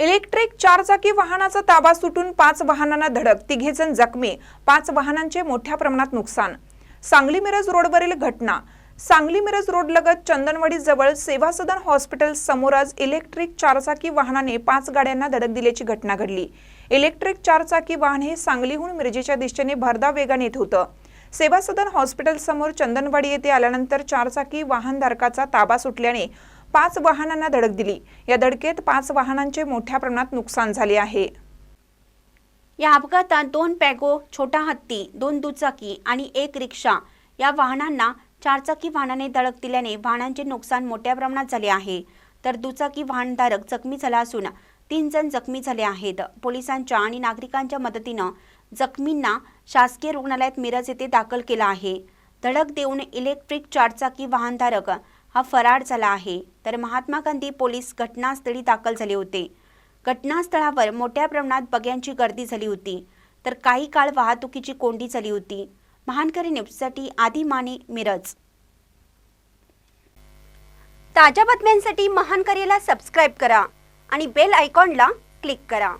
Electric चारचाकी वाहनाचा ताबा सुटून पाच वाहनांना धडक. तिघेजण जखमी. पाच वाहनांचे मोठ्या प्रमाणात नुकसान. सांगली मिरज रोडवरील घटना. सांगली मिरज रोडलगत चंदनवाडी जवळ सेवा सदन हॉस्पिटल समोर आज इलेक्ट्रिक चारचाकी वाहनाने पाच गाड्यांना धडक दिल्याची घटना घडली. इलेक्ट्रिक चारचाकी वाहन हे सांगलीहून मिरजेच्या दिशेने भरधाव वेगाने येत होतं. सेवा सदन हॉस्पिटल समोर चंदनवाडी येथे आल्यानंतर चारचाकी वाहनधारकाचा ताबा सुटल्याने पाच वाहनांना धडक दिली. या धडकेत पाच वाहनांचे मोठ्या प्रमाणात नुकसान झाले आहे. या अपघातात दोन पॅगो छोटा हत्ती दोन दुचाकी आणि एक रिक्षा या वाहनांना चारचाकी वाहनाने धडक दिल्याने वाहनांचे नुकसान मोठ्या प्रमाणात झाले आहे. तर दुचाकी वाहनधारक जखमी झाला असून तीन जण जखमी झाले आहेत. पोलिसांच्या आणि नागरिकांच्या मदतीनं जखमींना शासकीय रुग्णालयात मिरज येथे दाखल केला आहे. धडक देऊन इलेक्ट्रिक चारचाकी वाहनधारक हा फरार झाला आहे. तर महात्मा गांधी पोलीस घटनास्थळी दाखल झाले होते. घटनास्थळावर मोठ्या प्रमाणात बग्यांची गर्दी झाली होती. तर काही काळ वाहतुकीची कोंडी झाली होती. महानकरी न्यूजसाठी आदी माने मिरज. ताज्या बातम्यांसाठी महानकरीला सबस्क्राईब करा आणि बेल आयकॉनला क्लिक करा.